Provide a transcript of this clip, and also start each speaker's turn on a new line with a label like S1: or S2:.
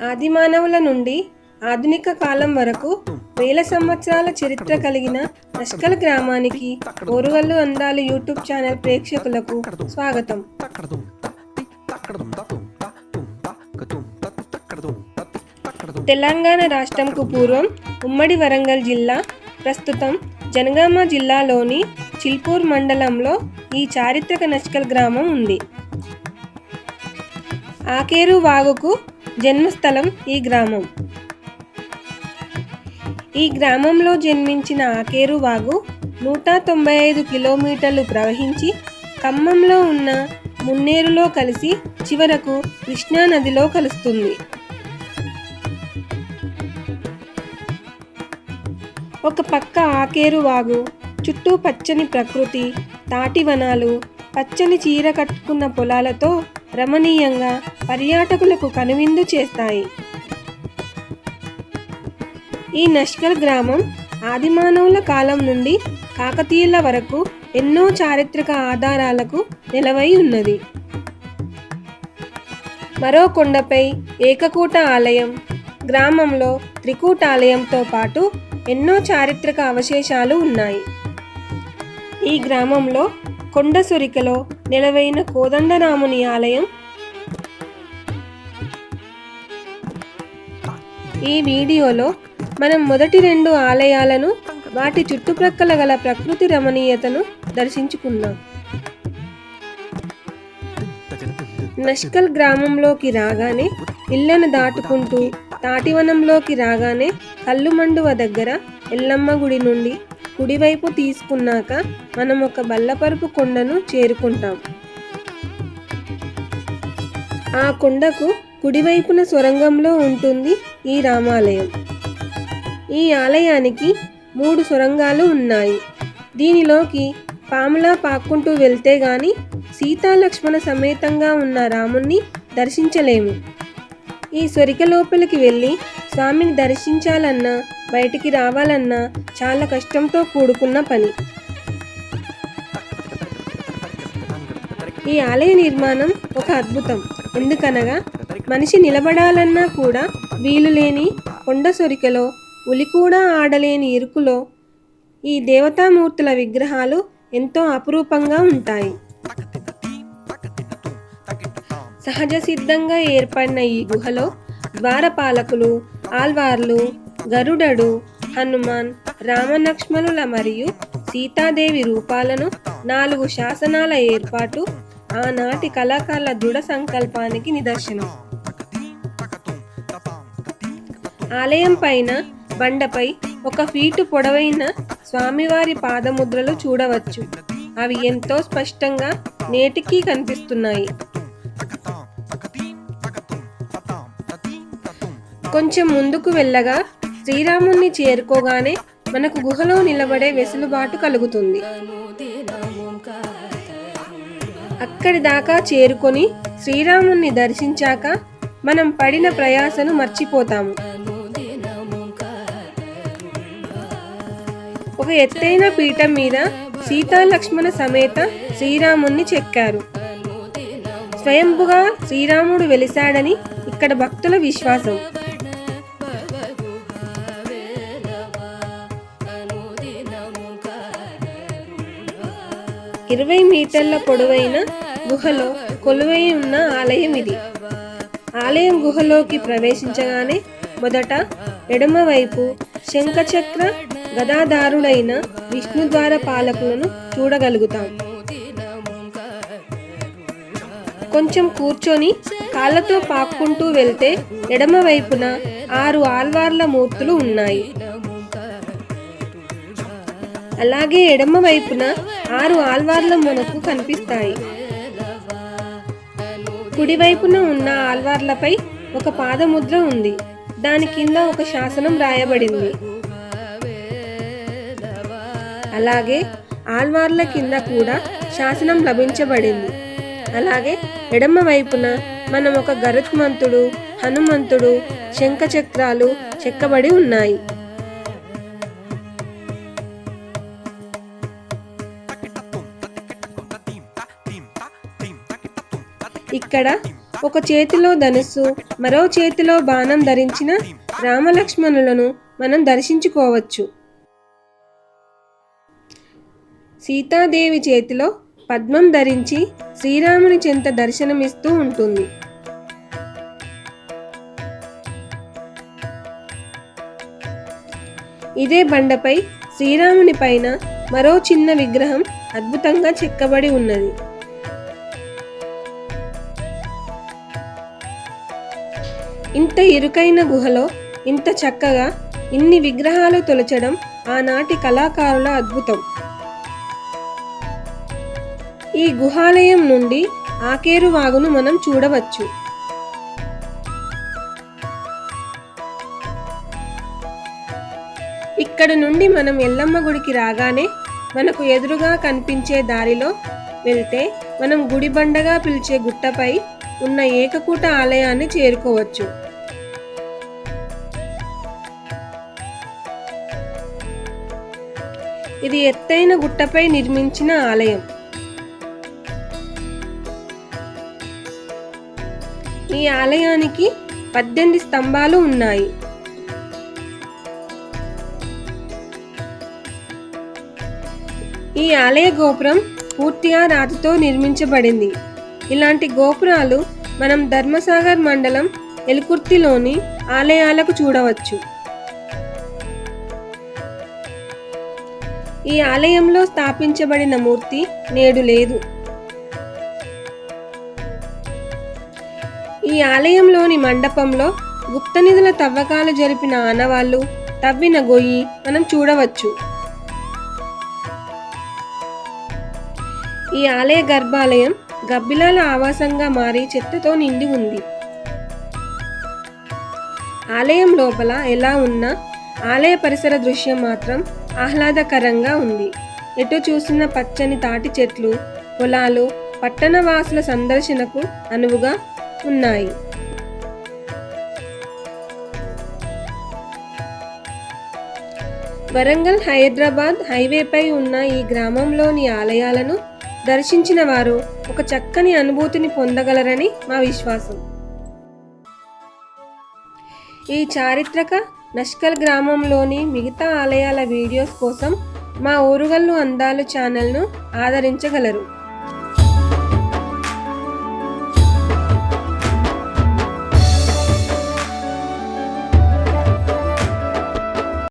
S1: ఆదిమానవుల నుండి ఆధునిక కాలం వరకు వేల సంవత్సరాల చరిత్ర కలిగిన నష్కల్ గ్రామానికి ఓరువల్లు అందాలు యూట్యూబ్ ఛానల్ ప్రేక్షకులకు స్వాగతం. తెలంగాణ రాష్ట్రంకు పూర్వం ఉమ్మడి వరంగల్ జిల్లా ప్రస్తుతం జనగామ జిల్లాలోని చిల్పూర్ మండలంలో ఈ చారిత్రక నష్కల్ గ్రామం ఉంది. ఆకేరు వాగుకు జన్మస్థలం ఈ గ్రామం. ఈ గ్రామంలో జన్మించిన ఆకేరు వాగు నూట తొంభై ఐదు కిలోమీటర్లు ప్రవహించి ఖమ్మంలో ఉన్న మున్నేరులో కలిసి చివరకు కృష్ణా నదిలో కలుస్తుంది. ఒక పక్క ఆకేరు వాగు చుట్టూ పచ్చని ప్రకృతి తాటి వనాలు పచ్చని చీర కట్టుకున్న పొలాలతో రమణీయంగా పర్యాటకులకు కనువిందు చేస్తాయి. ఈ నష్కల్ గ్రామం ఆదిమానవుల కాలం నుండి కాకతీయుల వరకు ఎన్నో చారిత్రక ఆధారాలకు నిలవై ఉన్నది. మరో కొండపై ఏకకూట ఆలయం గ్రామంలో త్రికూట ఆలయంతో పాటు ఎన్నో చారిత్రక అవశేషాలు ఉన్నాయి. ఈ గ్రామంలో కొండ సురికలో నిలవైన కోదండరాముని ఆలయం. ఈ వీడియోలో మనం మొదటి రెండు ఆలయాలను వాటి చుట్టుప్రక్కల గల ప్రకృతి రమణీయతను దర్శించుకున్నాం నష్కల్ గ్రామంలోకి రాగానే ఇళ్ళను దాటుకుంటూ తాటివనంలోకి రాగానే కల్లుమండువ దగ్గర ఎల్లమ్మ గుడి నుండి కుడివైపు తీసుకున్నాక మనం ఒక బల్లపరుపు కొండను చేరుకుంటాం. ఆ కొండకు కుడివైపున సొరంగంలో ఉంటుంది ఈ రామాలయం. ఈ ఆలయానికి మూడు సొరంగాలు ఉన్నాయి. దీనిలోకి పాములా పాక్కుంటూ వెళ్తే గాని సీతాలక్ష్మణ సమేతంగా ఉన్న రాముణ్ణి దర్శించలేము. ఈ సొరిక లోపలికి వెళ్ళి స్వామిని దర్శించాలన్నా బయటికి రావాలన్నా చాలా కష్టంతో కూడుకున్న పని. ఈ ఆలయ నిర్మాణం ఒక అద్భుతం. ఎందుకనగా మనిషి నిలబడాలన్నా కూడా వీలు లేని కొండ సొరికలో ఉలి కూడా ఆడలేని ఇరుకులో ఈ దేవతామూర్తుల విగ్రహాలు ఎంతో అపురూపంగా ఉంటాయి. సహజ సిద్ధంగా ఏర్పడిన ఈ గుహలో ద్వారపాలకులు ఆల్వార్లు గరుడడు హనుమాన్ రామలక్ష్మణుల మరియు సీతాదేవి రూపాలను నాలుగు శాసనాల ఏర్పాటు ఆనాటి కళాకారుల దృఢ సంకల్పానికి నిదర్శనం. ఆలయం పైన బండపై ఒక ఫీటు పొడవైన స్వామివారి పాదముద్రలు చూడవచ్చు. అవి ఎంతో స్పష్టంగా నేటికీ కనిపిస్తున్నాయి. కొంచెం ముందుకు వెళ్ళగా శ్రీరాముణ్ణి చేరుకోగానే మనకు గుహలో నిలబడే వెసులుబాటు కలుగుతుంది. అక్కడి దాకా చేరుకొని శ్రీరాముణ్ణి దర్శించాక మనం పడిన ప్రయాసను మర్చిపోతాము. ఒక ఎత్తైన పీఠం మీద సీతాలక్ష్మణ సమేత శ్రీరాముణ్ణి చెక్కారు. స్వయంభుగా శ్రీరాముడు వెలిశాడని ఇక్కడ భక్తుల విశ్వాసం. ఇరవై మీటర్ల పొడవైన గుహలో కొలువై ఉన్న ఆలయం ఇది. ఆలయం గుహలోకి ప్రవేశించగానే మొదట ఎడమవైపు శంఖచక్ర గదాధారుడైన విష్ణుద్వార పాలకులను చూడగలుగుతాం. కొంచెం కూర్చొని కాళ్ళతో పాక్కుంటూ వెళ్తే ఎడమవైపున ఆరు ఆల్వార్ల మూర్తులు ఉన్నాయి. అలాగే ఎడమ వైపున ఆరు ఆల్వార్ల మనకు కనిపిస్తాయి. కుడివైపున ఉన్న ఆల్వార్లపై ఒక పాదముద్ర ఉంది. దాని కింద ఒక శాసనం రాయబడింది. అలాగే ఆల్వార్ల కింద కూడా శాసనం లభించబడింది. అలాగే ఎడమ వైపున మనం ఒక గరుత్మంతుడు హనుమంతుడు శంఖచక్రాలు చెక్కబడి ఉన్నాయి. ఇక్కడ ఒక చేతిలో ధనుస్సు మరో చేతిలో బాణం ధరించిన రామలక్ష్మణులను మనం దర్శించుకోవచ్చు. సీతాదేవి చేతిలో పద్మం ధరించి శ్రీరాముని చెంత దర్శనమిస్తూ ఉంటుంది. ఇదే బండపై శ్రీరాముని పైన మరో చిన్న విగ్రహం అద్భుతంగా చెక్కబడి ఉన్నది. ఇంత ఇరుకైన గుహలో ఇంత చక్కగా ఇన్ని విగ్రహాలు తొలచడం ఆనాటి కళాకారుల అద్భుతం. ఈ గుహాలయం నుండి ఆకేరు వాగును మనం చూడవచ్చు. ఇక్కడ నుండి మనం ఎల్లమ్మ గుడికి రాగానే మనకు ఎదురుగా కనిపించే దారిలో వెళ్తే మనం గుడి బండగా పిలిచే గుట్టపై ఉన్న ఏకకూట ఆలయాన్ని చేరుకోవచ్చు. ఇది ఎత్తైన గుట్టపై నిర్మించిన ఆలయం. ఈ ఆలయానికి పద్దెనిమిది స్తంభాలు ఉన్నాయి. ఈ ఆలయ గోపురం పూర్తిగా రాతితో నిర్మించబడింది. ఇలాంటి గోపురాలు మనం ధర్మసాగర్ మండలం ఎలుకుర్తిలోని ఆలయాలకు చూడవచ్చు. ఈ ఆలయంలో స్థాపించబడిన మూర్తి నేడు లేదు. ఈ ఆలయంలోని మండపంలో గుప్త నిధుల తవ్వకాలు జరిపిన ఆనవాళ్ళు తవ్విన గొయ్యి మనం చూడవచ్చు. ఈ ఆలయ గర్భాలయం గబ్బిలాల ఆవాసంగా మారి చెత్తతో నిండి ఉంది. ఆలయం లోపల ఎలా ఉన్నా ఆలయ పరిసర దృశ్యం మాత్రం ఆహ్లాదకరంగా ఉంది. ఎటు చూసిన పచ్చని తాటి చెట్లు పొలాలు పట్టణ వాసుల సందర్శనకు అనువుగా ఉన్నాయి. వరంగల్ హైదరాబాద్ హైవేపై ఉన్న ఈ గ్రామంలోని ఆలయాలను దర్శించిన వారు ఒక చక్కని అనుభూతిని పొందగలరని మా విశ్వాసం. ఈ చారిత్రక నష్కల్ గ్రామంలోని మిగతా ఆలయాల వీడియోస్ కోసం మా ఊరుగల్లు అందాలు ఛానల్ను ఆదరించగలరు.